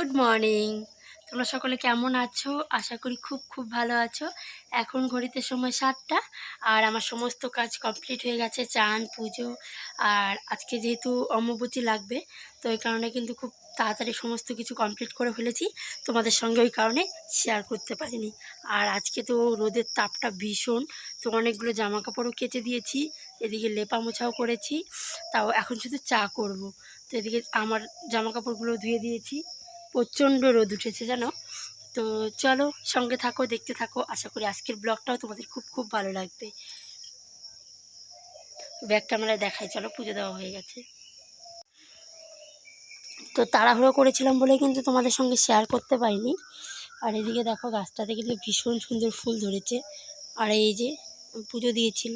Good morning. তোমরা সকলে কেমন আছো? আশা করি খুব খুব ভালো আছো। এখন ঘড়িতে সময় সাতটা আর আমার সমস্ত কাজ কমপ্লিট হয়ে গেছে, চান, পুজো আর আজকে যেহেতু অম্বুবতী লাগবে, তো এই কারণে কিন্তু খুব তাড়াতাড়ি সমস্ত কিছু কমপ্লিট করে ফেলেছি। তোমাদের সঙ্গে ওই কারণে শেয়ার করতে পারিনি। আর আজকে তো রোদের তাপটা ভীষণ, তো অনেকগুলো জামা কাপড়ও কেচে দিয়েছি, এদিকে লেপা মোছাও করেছি, তাও এখন শুধু চা করব। তো এদিকে আমার জামা কাপড়গুলো ধুয়ে দিয়েছি। প্রচণ্ড রোদ উঠেছে জানো? তো চলো সঙ্গে থাকো, দেখতে থাকো। আশা করি আজকের ব্লগটাও তোমাদের খুব খুব ভালো লাগবে। ব্যাগ ক্যামেরায় দেখাই, চলো পুজো দেওয়া হয়ে গেছে। তো তাড়াহুড়ো করেছিলাম বলে কিন্তু তোমাদের সঙ্গে শেয়ার করতে পারিনি। আর এদিকে দেখো গাছটাতে কিন্তু ভীষণ সুন্দর ফুল ধরেছে। আর এই যে পুজো দিয়েছিল।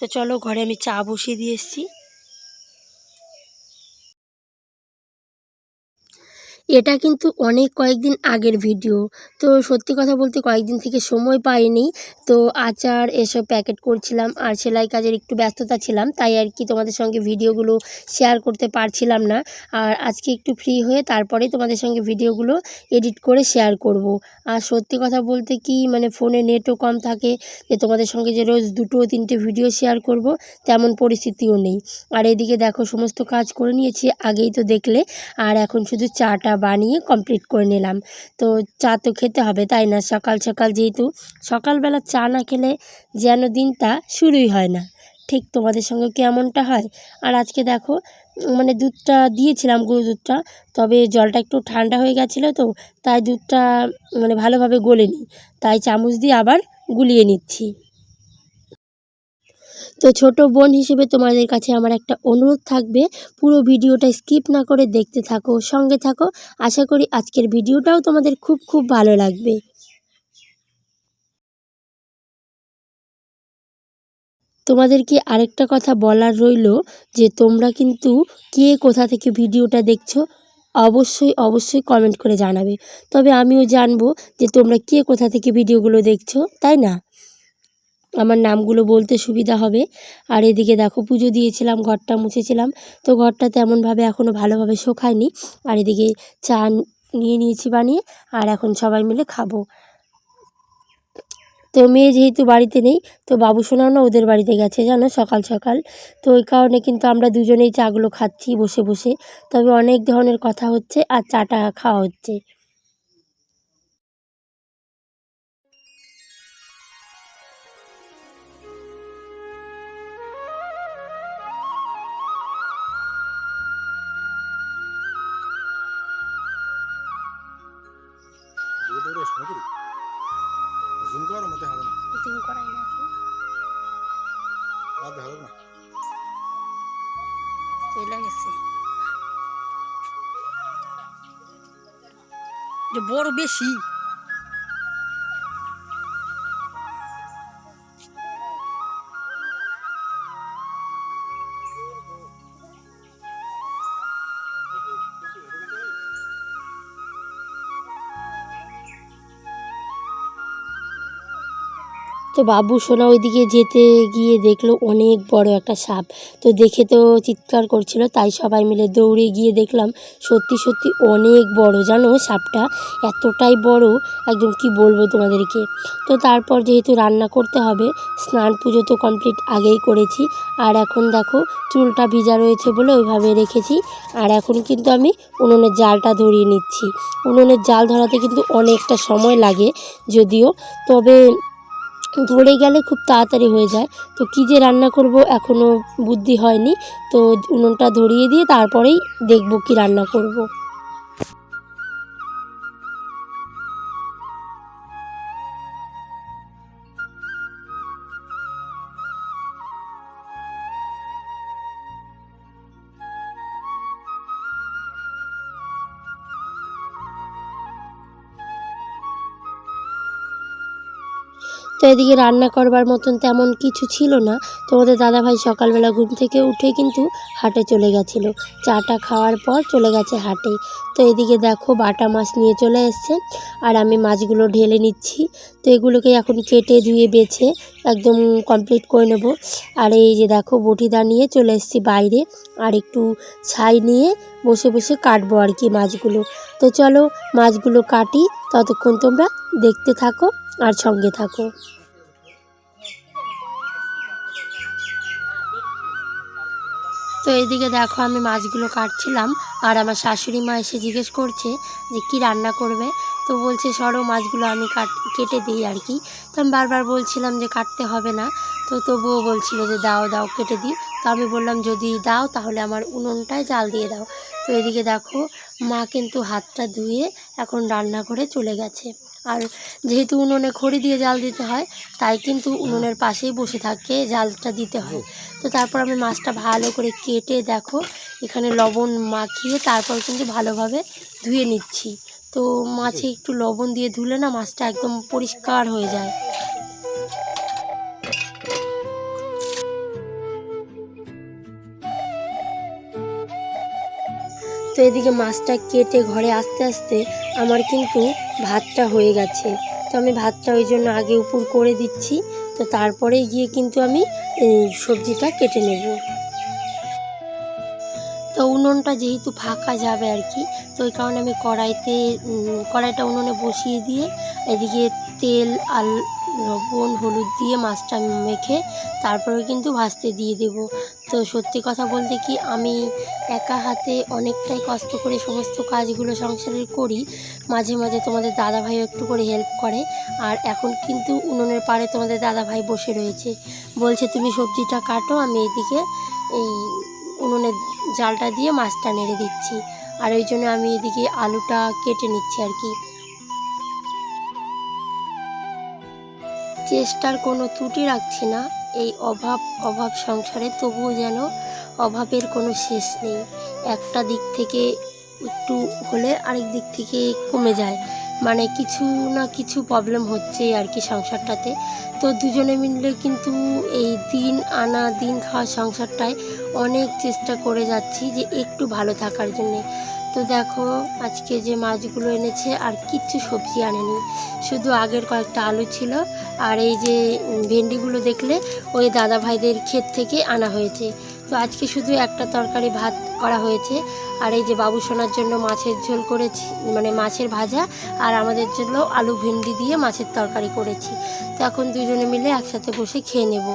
তো চলো ঘরে আমি চা বসিয়ে দিয়ে এসেছি। এটা কিন্তু অনেক কয়েকদিন আগের ভিডিও। তো সত্যি কথা বলতে কয়েকদিন থেকে সময় পাইনি। তো আচার এসব প্যাকেট করছিলাম আর সেলাই কাজের একটু ব্যস্ততা ছিলাম, তাই আর কি তোমাদের সঙ্গে ভিডিওগুলো শেয়ার করতে পারছিলাম না। আর আজকে একটু ফ্রি হয়ে তারপরে তোমাদের সঙ্গে ভিডিওগুলো এডিট করে শেয়ার করব। আর সত্যি কথা বলতে কি মানে ফোনে নেটও কম থাকে, যে তোমাদের সঙ্গে যে রোজ দুটো তিনটে ভিডিও শেয়ার করব, তেমন পরিস্থিতিও নেই। আর এদিকে দেখো, সমস্ত কাজ করে নিয়েছি, আগেই তো দেখলে। আর এখন শুধু চাটা বানিয়ে কমপ্লিট করে নিলাম। তো চা তো খেতে হবে, তাই না? সকাল সকাল যেহেতু সকালবেলা চা না খেলে যেন দিনটা শুরুই হয় না। ঠিক তোমাদের সঙ্গে কি এমনটা হয়? আর আজকে দেখো মানে দুধটা দিয়েছিলাম গরু দুধটা, তবে জলটা একটু ঠান্ডা হয়ে গেছিল তো, তাই দুধটা মানে ভালোভাবে গলেনি। তাই চামচ দিয়ে আবার গুলিয়ে নিচ্ছি। তো ছোট বোন হিসেবে তোমাদের কাছে আমার একটা অনুরোধ থাকবে, পুরো ভিডিওটা স্কিপ না করে দেখতে থাকো, সঙ্গে থাকো। আশা করি আজকের ভিডিওটাও তোমাদের খুব খুব ভালো লাগবে। তোমাদেরকে আরেকটা কথা বলার রইল যে তোমরা কিন্তু কে কোথা থেকে ভিডিওটা দেখছ, অবশ্যই অবশ্যই কমেন্ট করে জানাবে। তবে আমিও জানব যে তোমরা কে কোথা থেকে ভিডিওগুলো দেখছ, তাই না? আমার নামগুলো বলতে সুবিধা হবে। আর এদিকে দেখো পুজো দিয়েছিলাম, ঘরটা মুছেছিলাম। তো ঘরটা তেমনভাবে এখনও ভালোভাবে শোকায়নি। আর এদিকে চা নিয়ে নিয়েছি বানিয়ে, আর এখন সবাই মিলে খাব। তো মেয়ে যেহেতু বাড়িতে নেই, তো বাবু শোনাও না ওদের বাড়িতে গেছে, জানো? সকাল সকাল। তো ওই কারণে কিন্তু আমরা দুজনেই চাগুলো খাচ্ছি বসে বসে। তবে অনেক ধরনের কথা হচ্ছে আর চাটা খাওয়া হচ্ছে। করি জুম করো মতে হবে না জুম করাই না আর দেখা না। চলে গেছে। যে বড় বেশি। তো বাবু সোনা ওইদিকে যেতে গিয়ে দেখল অনেক বড় একটা সাপ। তো দেখে তো চিৎকার করছিল, তাই সবাই মিলে দৌড়ে গিয়ে দেখলাম সত্যি সত্যি অনেক বড়, জানো সাপটা? এতটাই বড়, একদম কি বলব তোমাদেরকে? তো তারপর যেহেতু রান্না করতে হবে, স্নান পুজো তো কমপ্লিট আগেই করেছি। আর এখন দেখো চুলটা ভিজা রয়েছে বলে ওইভাবে রেখেছি। আর এখন কিন্তু আমি উনুনের জালটা ধরিয়ে নিচ্ছি। উনুনের জাল ধরাতে কিন্তু অনেকটা সময় লাগে যদিও, তবে ধরে গেলে খুব তাড়াতাড়ি হয়ে যায় তো কী যে রান্না করব এখনও বুদ্ধি হয়নি তো উনুনটা ধরিয়ে দিয়ে তারপরেই দেখব কি রান্না করব। তো এদিকে রান্না করবার মতন তেমন কিছু ছিল না। তোমাদের দাদাভাই সকালবেলা ঘুম থেকে উঠে কিন্তু হাটে চলে গেছিল। চাটা খাওয়ার পর চলে গেছে হাটে। তো এদিকে দেখো বাটা মাছ নিয়ে চলে এসছে আর আমি মাছগুলো ঢেলে নিচ্ছি। তো এগুলোকে এখন কেটে ধুয়ে বেছে একদম কমপ্লিট করে নেব। আর এই যে দেখো বটিদা নিয়ে চলে এসেছি বাইরে আর একটু ছাই নিয়ে বসে বসে কাটবো আর কি মাছগুলো। তো চলো মাছগুলো কাটি, ততক্ষণ তোমরা দেখতে থাকো। আর সঙ্গে থাকো। তো এইদিকে দেখো, আমি মাছগুলো কাটছিলাম, আর আমার শাশুড়ি মা এসে জিজ্ঞেস করছে যে কি রান্না করবে? তো বলছে, সরো মাছগুলো আমি কাট, কেটে দিই আর কি। তো আমি বারবার বলছিলাম যে কাটতে হবে না। তো তবুও বলছিল যে দাও দাও, কেটে দিই। তো আমি বললাম যদি দাও তাহলে আমার উনুনটায় জাল দিয়ে দাও। তো এদিকে দেখো মা কিন্তু হাতটা ধুয়ে এখন রান্না করে চলে গেছে। আর যেহেতু উনুনে খড়ি দিয়ে জাল দিতে হয় তাই কিন্তু উনুনের পাশেই বসে থাকে জালটা দিতে হয়। তো তারপর আমি মাছটা ভালো করে কেটে দেখো এখানে লবণ মাখিয়ে তারপর কিন্তু ভালোভাবে ধুয়ে নিচ্ছি। তো মাছে একটু লবণ দিয়ে ধুলে না মাছটা একদম পরিষ্কার হয়ে যায়। এদিকে মাছটা কেটে ঘরে আস্তে আস্তে আমার কিন্তু ভাতটা হয়ে গেছে। তো আমি ভাতটা ওই জন্য আগে উপর করে দিচ্ছি, তো তারপরে গিয়ে কিন্তু আমি সবজিটা কেটে নেব। তো উনুনটা যেহেতু ফাঁকা যাবে আর কি, তো ওই কারণে আমি কড়াইতে কড়াইটা উনুনে বসিয়ে দিয়ে এদিকে তেল আর লবণ, হলুদ দিয়ে মাছটা মেখে তারপরে কিন্তু ভাজতে দিয়ে দেব। তো সত্যি কথা বলতে কি, আমি একা হাতে অনেকটাই কষ্ট করে সমস্ত কাজগুলো সংসারের করি। মাঝে মাঝে তোমাদের দাদা দাদাভাইও একটু করে হেল্প করে। আর এখন কিন্তু উনুনের পাড়ে তোমাদের দাদাভাই বসে রয়েছে। বলছে, তুমি সবজিটা কাটো, আমি এইদিকে এই উনুনের জালটা দিয়ে মাছটা নেড়ে দিচ্ছি। আর ওই জন্য আমি এদিকে আলুটা কেটে নিচ্ছি আর কি। চেষ্টার কোনো ত্রুটি রাখছি না। এই অভাব অভাব সংসারে তবুও যেন অভাবের কোনো শেষ নেই। একটা দিক থেকে একটু হলে আরেক দিক থেকে কমে যায়। মানে কিছু না কিছু প্রবলেম হচ্ছে আর কি সংসারটাতে। তো দুজনে মিলে কিন্তু এই দিন আনা, দিন খাওয়া সংসারটায় অনেক চেষ্টা করে যাচ্ছি যে একটু ভালো থাকার জন্যে। তো দেখো, আজকে যে মাছগুলো এনেছে আর কিচ্ছু সবজি আনেনি। শুধু আগের কয়েকটা আলু ছিল। আর এই যে ভেন্ডিগুলো দেখলে, ওই দাদা ভাইদের ক্ষেত থেকে আনা হয়েছে। তো আজকে শুধু একটা তরকারি ভাত করা হয়েছে। আর এই যে বাবু সোনার জন্য মাছের ঝোল করেছি মানে মাছের ভাজা, আর আমাদের জন্য আলু ভেন্ডি দিয়ে মাছের তরকারি করেছি। তো এখন দুজনে মিলে একসাথে বসে খেয়ে নেব।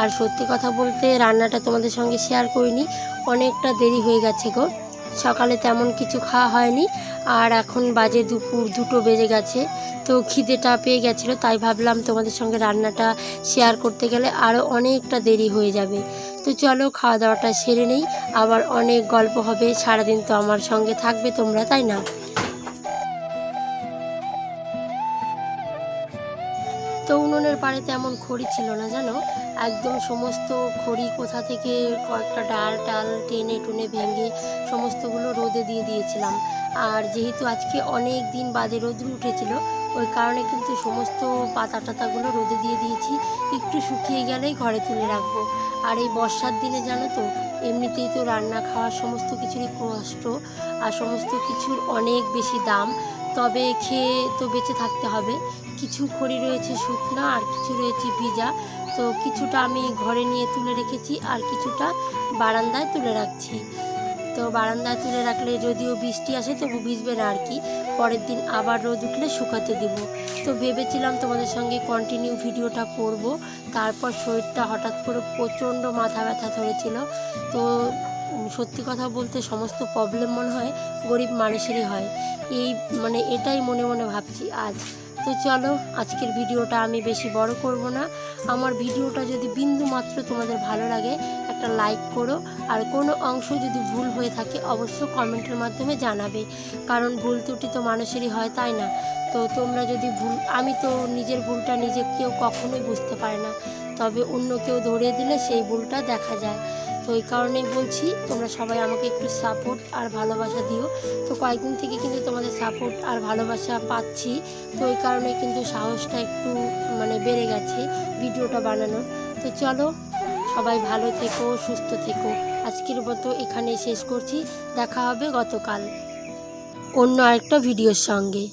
আর সত্যি কথা বলতে, রান্নাটা তোমাদের সঙ্গে শেয়ার করিনি। অনেকটা দেরি হয়ে গেছে গো। সকালে তেমন কিছু খাওয়া হয়নি। আর এখন বাজে দুপুর, দুটো বেজে গেছে। তো খিদেটা পেয়ে গেছিল, তাই ভাবলাম তোমাদের সঙ্গে রান্নাটা শেয়ার করতে গেলে আরও অনেকটা দেরি হয়ে যাবে। তো চলো খাওয়া দাওয়াটা সেরে নেই। আবার অনেক গল্প হবে, সারাদিন তো আমার সঙ্গে থাকবে তোমরা, তাই না? তো উনুনের পাড়ে তেমন খড়ি ছিল না, জানো? একদম সমস্ত খড়ি কোথা থেকে কয়েকটা ডাল টাল টেনে টুনে ভেঙে সমস্তগুলো রোদে দিয়ে দিয়েছিলাম। আর যেহেতু আজকে অনেক দিন বাদে রোদ উঠেছিল, ওই কারণে কিন্তু সমস্ত পাতা টাতাগুলো রোদে দিয়ে দিয়েছি। একটু শুকিয়ে গেলেই ঘরে তুলে রাখব। আর এই বর্ষার দিনে জানো তো, এমনিতেই তো রান্না খাওয়ার সমস্ত কিছুরই কষ্ট আর সমস্ত কিছুর অনেক বেশি দাম। তবে খেয়ে তো বেঁচে থাকতে হবে। কিছু খড়ি রয়েছে, শুকনো, আর কিছু রয়েছে ভিজা। তো কিছুটা আমি ঘরে নিয়ে তুলে রেখেছি, আর কিছুটা বারান্দায় তুলে রাখছি। তো বারান্দায় তুলে রাখলে যদিও বৃষ্টি আসে, তবু ভিজবে না আর কি। পরের দিন আবার রোদ উঠলে শুকাতে দিব। তো ভেবেছিলাম তোমাদের সঙ্গে কন্টিনিউ ভিডিওটা করব। তারপর শরীরটা হঠাৎ করে প্রচণ্ড মাথা ব্যথা ধরেছিল। তো সত্যি কথা বলতে সমস্ত প্রবলেম মনে হয় গরিব মানুষেরই হয়। এই মানে এটাই মনে মনে ভাবছি আজ। তো চলো, আজকের ভিডিওটা আমি বেশি বড় করব না। আমার ভিডিওটা যদি বিন্দু মাত্র তোমাদের ভালো লাগে, একটা লাইক করো। আর কোনো অংশ যদি ভুল হয়ে থাকে, অবশ্য কমেন্টের মাধ্যমে জানাবে। কারণ ভুল ত্রুটি তো মানুষেরই হয়, তাই না? তো তোমরা যদি ভুল, আমি তো নিজের ভুলটা নিজে কেউ কখনোই বুঝতে পারে না। তবে অন্য কেউ ধরিয়ে দিলে সেই ভুলটা দেখা যায়। তো এই কারণেই বলছি, তোমরা সবাই আমাকে একটু সাপোর্ট আর ভালোবাসা দিও। তো কয়েকদিন থেকে কিন্তু তোমাদের সাপোর্ট আর ভালোবাসা পাচ্ছি। তো এই কারণে কিন্তু সাহসটা একটু মানে বেড়ে গেছে ভিডিওটা বানানোর। তো চলো, সবাই ভালো থেকো, সুস্থ থেকো। আজকের মতো এখানে শেষ করছি। দেখা হবে গতকাল অন্য আরেকটা ভিডিওর সঙ্গে।